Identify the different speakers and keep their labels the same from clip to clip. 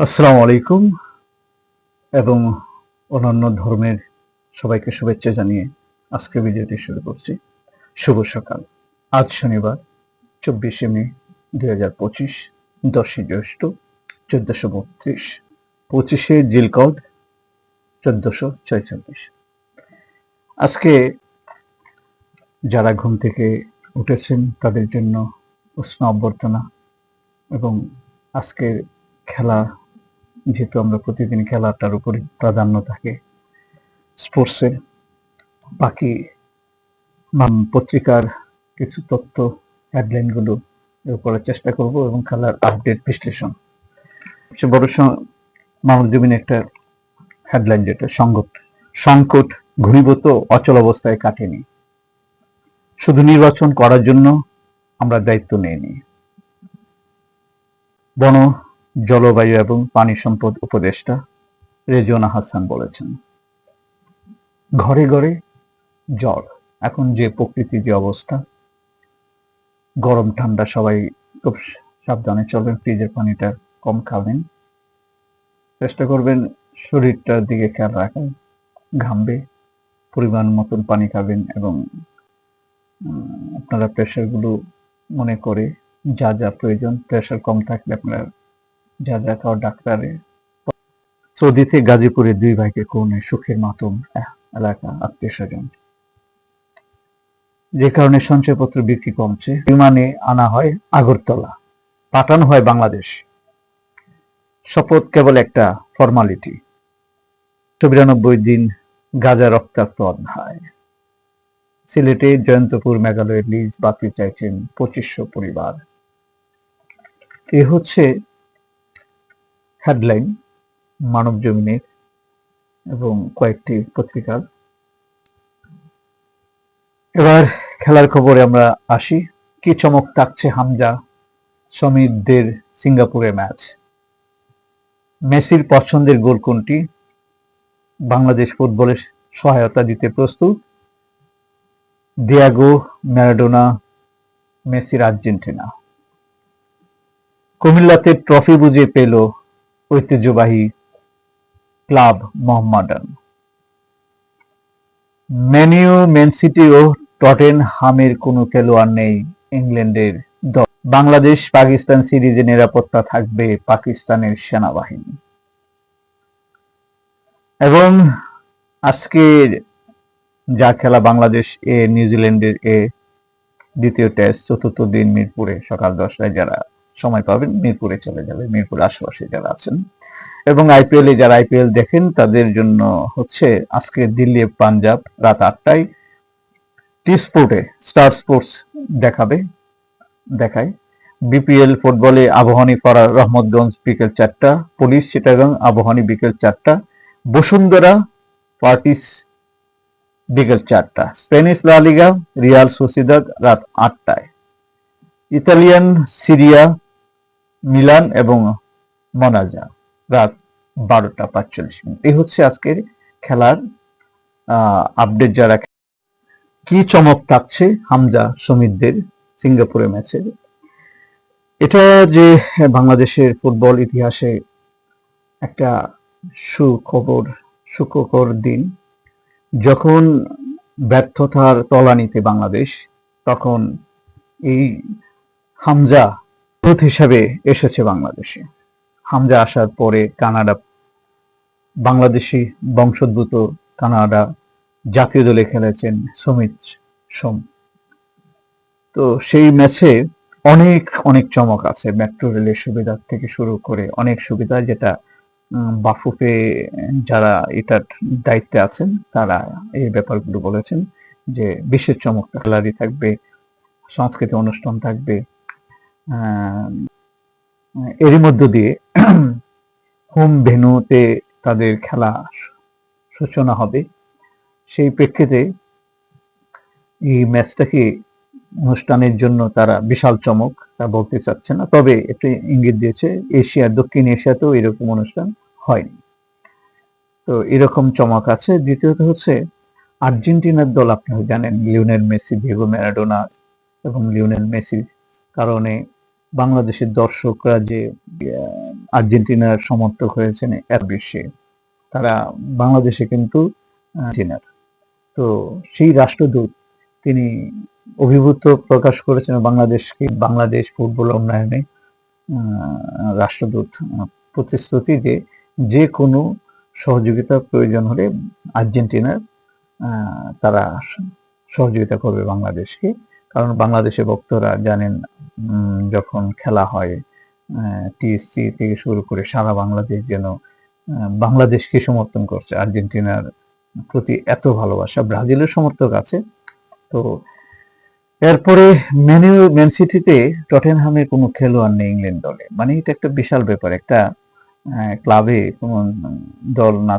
Speaker 1: আসসালামু আলাইকুম এবং অন্যান্য ধর্মের সবাইকে শুভেচ্ছা জানিয়ে আজকে ভিডিওটি শুরু করছি। শুভ সকাল। আজ শনিবার, চব্বিশে মে, দুই হাজার পঁচিশ, দশই জ্যৈষ্ঠ, চোদ্দশো বত্রিশ, পঁচিশে জিলকদ, চোদ্দশো ছয়চল্লিশ। আজকে যারা ঘুম থেকে উঠেছেন তাদের জন্য উষ্ণ অভ্যর্থনা এবং আজকের খেলা যেহেতু আমরা প্রতিদিন খেলাটার উপরে প্রাধান্য থাকে স্পোর্টসের বাকি নাম- পত্রিকার কিছু তথ্য হেডলাইনগুলো করার চেষ্টা করব এবং খেলার আপডেট বিশ্লেষণ। সবচেয়ে বড় জমিনে একটা হেডলাইন যেটা, সংকট। সংকট ঘনীভূত অচল অবস্থায় কাটেনি। শুধু নির্বাচন করার জন্য আমরা দায়িত্ব নেইনি। বন জলবায়ু এবং পানি সম্পদ উপদেষ্টা রেজওয়ানা হাসান বলেছেন। ঘরে ঘরে জল, এখন যে প্রকৃতির যে অবস্থা, গরম, ঠান্ডা, সবাই খুব সাবধানে চলবেন ফ্রিজের পানিটা কম খাবেন। চেষ্টা করবেন শরীরটার দিকে খেয়াল রাখেন ঘামবে, পরিমাণ মতন পানি খাবেন এবং আপনারা প্রেশারগুলো মনে করে যা যা প্রয়োজন প্রেশার কম থাকলে আপনারা যা ডাক্তারে। সৌদিতে গাজীপুরে দুই ভাইকে কোনে সুখের মাতম এলাকা আত্মীয় স্বজন। যে কারণে সঞ্চয়পত্র বিক্রি কমছে। বিমানে আনা হয় আগরতলা, পাঠানো হয় বাংলাদেশ। শপথ কেবল একটা ফর্মালিটি বিরানব্বই দিন গাজা রক্তাক্ত অধ্যায়। সিলেটে জয়ন্তপুর মেঘালয়ের লিজ বাতিল চাইছেন পঁচিশশো পরিবার। এ হচ্ছে হেডলাইন মানব জমিনের এবং কয়েকটি পত্রিকার। এবার খেলার খবরে আমরা আসি। কি চমক থাকছে হামজা সমীরদের সিঙ্গাপুরে ম্যাচ? মেসির পছন্দের গোল কোনটি? বাংলাদেশ ফুটবলের সহায়তা দিতে প্রস্তুত? ডিয়াগো ম্যারাডোনা, মেসির আর্জেন্টিনা। কুমিল্লাতে ট্রফি বুঝে পেল ঐতিহ্যবাহী club Mohammedan. Man U Man City ও টটেন হামের কোনো খেলোয়াড় নেই ইংল্যান্ডের দল। বাংলাদেশ, পাকিস্তান সিরিজে নিরাপত্তা থাকবে পাকিস্তানের সেনাবাহিনী। এবং আজকের যা খেলা বাংলাদেশ এ, নিউজিল্যান্ডের এ, দ্বিতীয় টেস্ট চতুর্থ দিন মিরপুরে সকাল দশটায় যারা সময় পাবেন, মিরপুরে চলে যাবে, মিরপুর আশেপাশে যারা আছেন। এবং আইপিএল এ যারা আইপিএল দেখেন, তাদের জন্য হচ্ছে আজকে দিল্লি পাঞ্জাব রাত আটটায় টি স্পোর্টে স্টার স্পোর্টস দেখাবে, দেখায়। বিপিএল ফুটবলে আবহানী পাড়া রহমতগঞ্জ বিকেল চারটা, পুলিশ চিটাগাং আবহানী বিকেল চারটা, বসুন্ধরা পার্টিস বিকেল চারটা স্পেনিশ লা লিগা, রিয়াল সোসিদাদ রাত আটটায়। ইতালিয়ান সিরিয়া মিলান এবং মনাজা, রাত বারোটা পাঁচচল্লিশ মিনিট। এই হচ্ছে আজকের খেলার আপডেট যারা কি চমক থাকছে হামজা সমিতদের সিঙ্গাপুরে ম্যাচের? এটা যে বাংলাদেশের ফুটবল ইতিহাসে একটা সুখবর, সুখকর দিন। যখন ব্যর্থতার তলানিতে বাংলাদেশ, তখন এই হামজা দূত হিসাবে এসেছে বাংলাদেশে। হামজা আসার পরে কানাডা, বাংলাদেশি বংশোদ্ভূত কানাডা জাতীয় দলে খেলেছেন সমিত সোম। তো সেই ম্যাচে অনেক অনেক চমক আছে। মেট্রো রেলের সুবিধা থেকে শুরু করে অনেক সুবিধা, যেটা বাফুফে যারা এটার দায়িত্বে আছেন, তারা এই ব্যাপারগুলো বলেছেন যে বিশেষ চমক গ্যালারি থাকবে সাংস্কৃতিক অনুষ্ঠান থাকবে এরই মধ্য দিয়ে হোম ভেন্যুতে তাদের খেলা সূচনা হবে। সেই প্রেক্ষিতে এই ম্যাচটাকে অনুষ্ঠানের জন্য তারা বিশাল চমক তা বলতে চাচ্ছে না, তবে একটি ইঙ্গিত দিয়েছে এশিয়া, দক্ষিণ এশিয়াতেও এরকম অনুষ্ঠান হয়নি। তো এরকম চমক আছে। দ্বিতীয়ত হচ্ছে আর্জেন্টিনার দল, আপনারা জানেন লিওনেল মেসি, ডিয়েগো ম্যারাডোনা এবং লিওনেল মেসির কারণে বাংলাদেশের দর্শকরা যে আর্জেন্টিনার সমর্থক হয়েছেন এক বিশ্বে তারা বাংলাদেশে কিন্তু আর্জেন্টিনার। তো সেই রাষ্ট্রদূত তিনি অভিভূত প্রকাশ করেছেন বাংলাদেশকে, বাংলাদেশ ফুটবল উন্নয়নে রাষ্ট্রদূত প্রতিশ্রুতি যে যে কোনো সহযোগিতা প্রয়োজন হলে আর্জেন্টিনার তারা সহযোগিতা করবে বাংলাদেশকে। কারণ বাংলাদেশের ভক্তরা জানেন যখন খেলা হয় টিএসসি থেকে শুরু করে সারা বাংলাদেশ যেন বাংলাদেশকে সমর্থন করছে। আর্জেন্টিনার প্রতি এত ভালোবাসা। ব্রাজিলের সমর্থক আছে। তো এরপরে ম্যানু ম্যান সিটিতে টটেনহামের কোনো খেলোয়াড় নেই ইংল্যান্ড দলে। মানে এটা একটা বিশাল ব্যাপার। একটা ক্লাবে কোনো দল না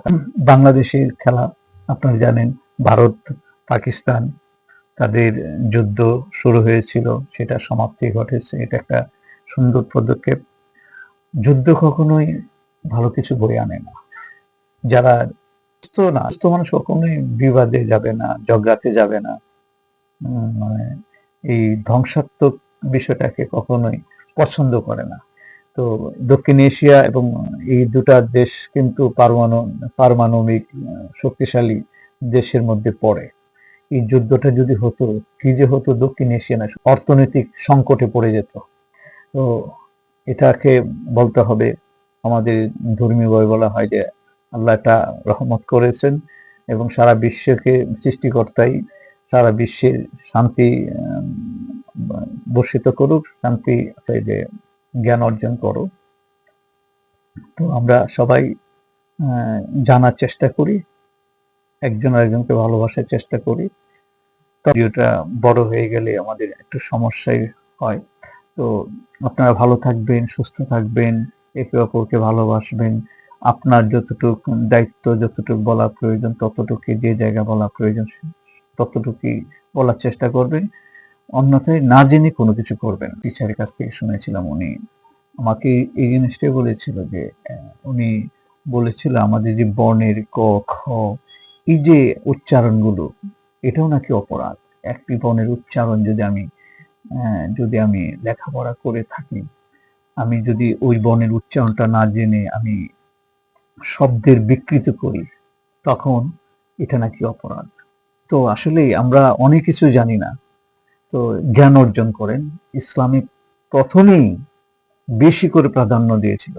Speaker 1: বাংলাদেশের খেলা, আপনারা জানেন, ভারত, পাকিস্তান তাদের যুদ্ধ শুরু হয়েছিল, সেটা সমাপ্তি ঘটেছে, এটা একটা সুন্দর পদক্ষেপ। যুদ্ধ কখনোই ভালো কিছু বয়ে আনে না। যারা সুস্থ না, সুস্থ মানুষ কখনোই বিবাদে যাবে না, ঝগড়াতে যাবে না। মানে এই ধ্বংসাত্মক বিষয়টাকে কখনোই পছন্দ করে না। তো দক্ষিণ এশিয়া এবং এই দুটা দেশ কিন্তু পারমাণু, পারমাণবিক শক্তিশালী দেশের মধ্যে পড়ে। এই যুদ্ধটা যদি হতো, কি যে হতো দক্ষিণ এশিয়া না অর্থনৈতিক সংকটে পড়ে যেত। তো এটাকে বলতে হবে, আমাদের ধর্মীয় বই বলা হয় যে আল্লাহ এটা রহমত করেছেন এবং সারা বিশ্বকে সৃষ্টিকর্তাই সারা বিশ্বের শান্তি বর্ষিত করুক, শান্তি যে জ্ঞান অর্জন করো তো আমরা সবাই জানার চেষ্টা করি। একজন আরেকজনকে ভালোবাসার চেষ্টা করি। ভিডিওটা বড় হয়ে গেলে আমাদের একটু সমস্যাই হয়। তো আপনারা ভালো থাকবেন, সুস্থ থাকবেন, একে অপরকে ভালোবাসবেন। আপনার যতটুকু দায়িত্ব, যতটুকু বলা প্রয়োজন, ততটুকু যে জায়গা বলা প্রয়োজন, ততটুকুই বলার চেষ্টা করবেন। অন্যথায় না জেনে কোনো কিছু করবেন। টিচারের কাছ থেকে শুনেছিলাম উনি আমাকে এই জিনিসটাই বলেছিল যে উনি বলেছিল আমাদের যে বর্ণের ক, খ এই যে উচ্চারণগুলো, এটাও নাকি অপরাধ। একটি বর্ণের উচ্চারণ যদি আমি যদি আমি লেখাপড়া করে থাকি, আমি যদি ওই বনের উচ্চারণটা না জেনে আমি শব্দের বিকৃত করি, তখন এটা নাকি অপরাধ। তো আসলে আমরা অনেক কিছু জানি না। তো জ্ঞান অর্জন করেন, ইসলামে প্রথমেই বেশি করে প্রাধান্য দিয়েছিল।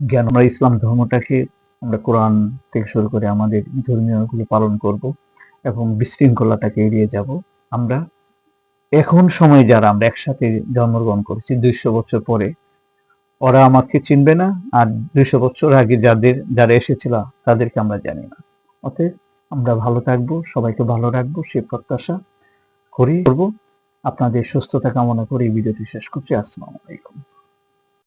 Speaker 1: জ্ঞান, আমরা ইসলাম ধর্মটাকে আমরা কোরআন থেকে শুরু করে আমাদের ধর্মীয়গুলো পালন করব এবং বিশৃঙ্খলাটাকে এড়িয়ে যাব। আমরা এখন সময় যারা আমরা একসাথে জন্মগ্রহণ করেছি, দুইশো বছর পরে, ওরা আমাকে চিনবে না আর দুইশো বছর আগে যাদের, যারা এসেছিল তাদেরকে আমরা জানি না। অতএব আমরা ভালো থাকব, সবাইকে ভালো রাখব, সে প্রত্যাশা করি। করব আপনাদের সুস্থতা কামনা করে এই ভিডিওটি শেষ করছি। আসসালামু আলাইকুম।